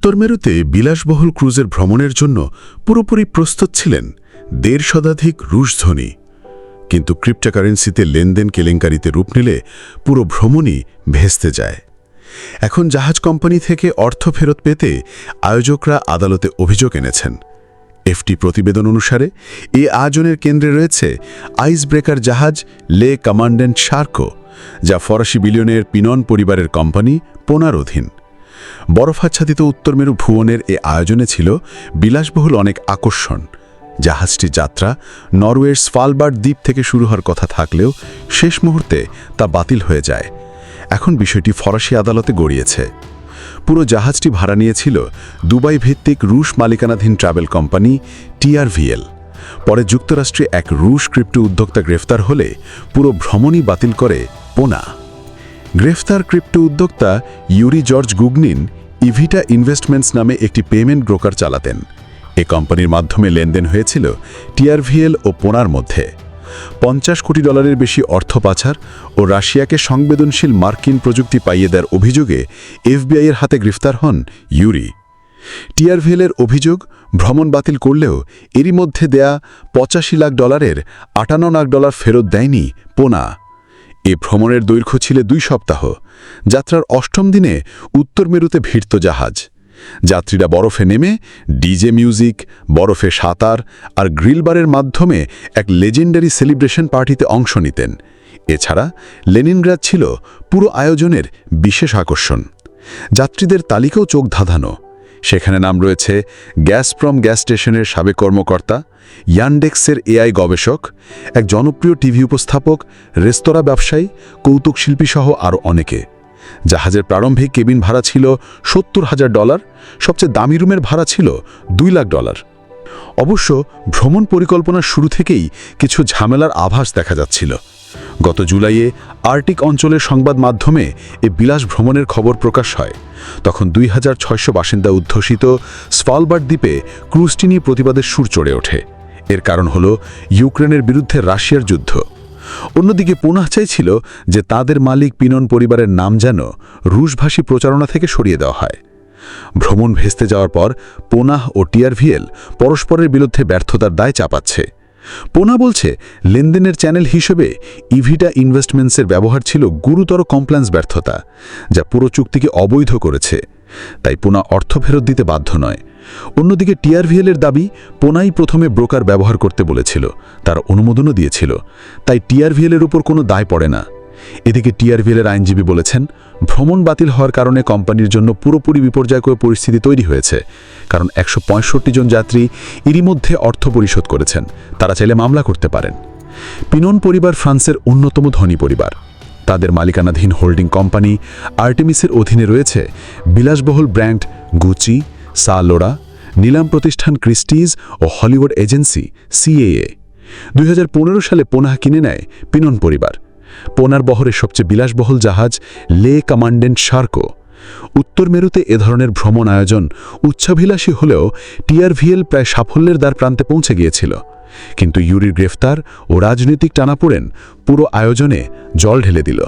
উত্তর মেরুতে বিলাসবহুল ক্রুজের ভ্রমণের জন্য পুরোপুরি প্রস্তুত ছিলেন দেড় শতাধিক রুশ কিন্তু ক্রিপ্টোকারেন্সিতে লেনদেন কেলেঙ্কারিতে রূপ নিলে পুরো ভ্রমণই ভেস্তে যায়। এখন জাহাজ কোম্পানি থেকে অর্থ ফেরত পেতে আয়োজকরা আদালতে অভিযোগ এনেছেন। এফটি প্রতিবেদন অনুসারে এই আয়োজনের কেন্দ্রে রয়েছে আইস ব্রেকার জাহাজ লে কমান্ডেন্ট শার্কো, যা ফরাসি বিলিয়নের পিনন পরিবারের কোম্পানি পোনার অধীন। বরফাচ্ছাদিত উত্তর মেরু ভুবনের এ আয়োজনে ছিল বিলাসবহুল অনেক আকর্ষণ। জাহাজটির যাত্রা নরওয়ের স্ফালবার্ড দ্বীপ থেকে শুরু হওয়ার কথা থাকলেও শেষ মুহূর্তে তা বাতিল হয়ে যায়। এখন বিষয়টি ফরাসি আদালতে গড়িয়েছে। পুরো জাহাজটি ভাড়া নিয়েছিল দুবাই ভিত্তিক রুশ মালিকানাধীন ট্রাভেল কোম্পানি টিআরভিএল। পরে যুক্তরাষ্ট্রে এক রুশ ক্রিপ্টো উদ্যোক্তা গ্রেফতার হলে পুরো ভ্রমণই বাতিল করে পোনা। গ্রেফতার ক্রিপ্টো উদ্যোক্তা Yuri George Gugnin Evita investments নামে একটি পেমেন্ট ব্রোকার চালাতেন। এ কোম্পানির মাধ্যমে লেনদেন হয়েছিল টিআরভিএল ও পোনার মধ্যে। পঞ্চাশ কোটি ডলারের বেশি অর্থ পাচার ও রাশিয়াকে সংবেদনশীল মার্কিন প্রযুক্তি পাইয়ে দেওয়ার অভিযোগে এফবিআইয়ের হাতে গ্রেফতার হন ইউরি। টিআরভিএলের অভিযোগ, ভ্রমণ বাতিল করলেও এরই মধ্যে দেয়া পঁচাশি লাখ ডলারের আটান্ন লাখ ডলার ফেরত দেয়নি পোনা। এ ভ্রমণের দৈর্ঘ্য ছিল দুই সপ্তাহ। যাত্রার অষ্টম দিনে উত্তর মেরুতে ভিড়ত জাহাজ। যাত্রীরা বরফে নেমে ডিজে মিউজিক, বরফে সাঁতার আর গ্রিলবারের মাধ্যমে এক লেজেন্ডারি সেলিব্রেশন পার্টিতে অংশ নিতেন। এছাড়া লেনিনগ্রাদ ছিল পুরো আয়োজনের বিশেষ আকর্ষণ। যাত্রীদের তালিকাও চোখ ধাঁধানো। সেখানে নাম রয়েছে গ্যাসপ্রম গ্যাস স্টেশনের সাবেক কর্মকর্তা, ইয়ানডেক্সের এআই গবেষক, এক জনপ্রিয় টিভি উপস্থাপক, রেস্তোরাঁ ব্যবসায়ী, কৌতুক শিল্পীসহ আরও অনেকে। জাহাজের প্রারম্ভিক কেবিন ভাড়া ছিল সত্তর হাজার ডলার, সবচেয়ে দামি রুমের ভাড়া ছিল দুই লাখ ডলার। অবশ্য ভ্রমণ পরিকল্পনার শুরু থেকেই কিছু ঝামেলার আভাস দেখা যাচ্ছিল। গত জুলাইয়ে আর্টিক অঞ্চলের সংবাদ মাধ্যমে এ বিলাস ভ্রমণের খবর প্রকাশ হয়। তখন দুই হাজার ছয়শো বাসিন্দা উদ্ধসিত স্ফালবার্ড দ্বীপে ক্রুজটি নিয়ে প্রতিবাদের সুর চড়ে ওঠে। এর কারণ হল ইউক্রেনের বিরুদ্ধে রাশিয়ার যুদ্ধ। অন্যদিকে পুনঃ চাইছিল যে তাদের মালিক পিনন পরিবারের নাম যেন রুশভাষী প্রচারণা থেকে সরিয়ে দেওয়া হয়। ভ্রমণ ভেস্তে যাওয়ার পর পোনাহ ও টিআরভিএল পরস্পরের বিরুদ্ধে ব্যর্থতার দায় চাপাচ্ছে। পোনা বলছে, লেনদেনের চ্যানেল হিসেবে ইভিটা ইনভেস্টমেন্টসের ব্যবহার ছিল গুরুতর কমপ্লেন্স ব্যর্থতা, যা পুরো চুক্তিকে অবৈধ করেছে। তাই পোনা অর্থ ফেরত দিতে বাধ্য নয়। অন্যদিকে টিআরভিএলের দাবি, পোনাই প্রথমে ব্রোকার ব্যবহার করতে বলেছিল, তার অনুমোদনও দিয়েছিল। তাই টিআরভিএলের উপর কোনো দায় পড়ে না। এদিকে টিআরভিএলের আইনজীবী বলেছেন, ভ্রমণ বাতিল হওয়ার কারণে কোম্পানির জন্য পুরোপুরি বিপর্যয়কর পরিস্থিতি তৈরি হয়েছে, কারণ একশো পঁয়ষট্টি জন যাত্রী এরই মধ্যে অর্থ পরিশোধ করেছেন, তারা চাইলে মামলা করতে পারেন। পিনন পরিবার ফ্রান্সের অন্যতম ধনী পরিবার। তাদের মালিকানাধীন হোল্ডিং কোম্পানি আর্টেমিসের অধীনে রয়েছে বিলাসবহুল ব্র্যান্ড গুচি সালোরা নিলাম প্রতিষ্ঠান ক্রিস্টিজ ও হলিউড এজেন্সি সিএএ দুই হাজার পনেরো সালে পোনাহ কিনে নেয় পিনন পরিবার। পোনার বহরে সবচেয়ে বিলাসবহুল জাহাজ লে কমান্ডেন্ট শার্কো। উত্তর মেরুতে এ ধরনের ভ্রমণ আয়োজন উচ্চাভিলাষী হলেও টিআরভিএল প্রায় সাফল্যের দ্বার প্রান্তে পৌঁছে গিয়েছিল। কিন্তু ইউরির গ্রেফতার ও রাজনৈতিক টানাপোড়েন পুরো আয়োজনে জল ঢেলে দিল।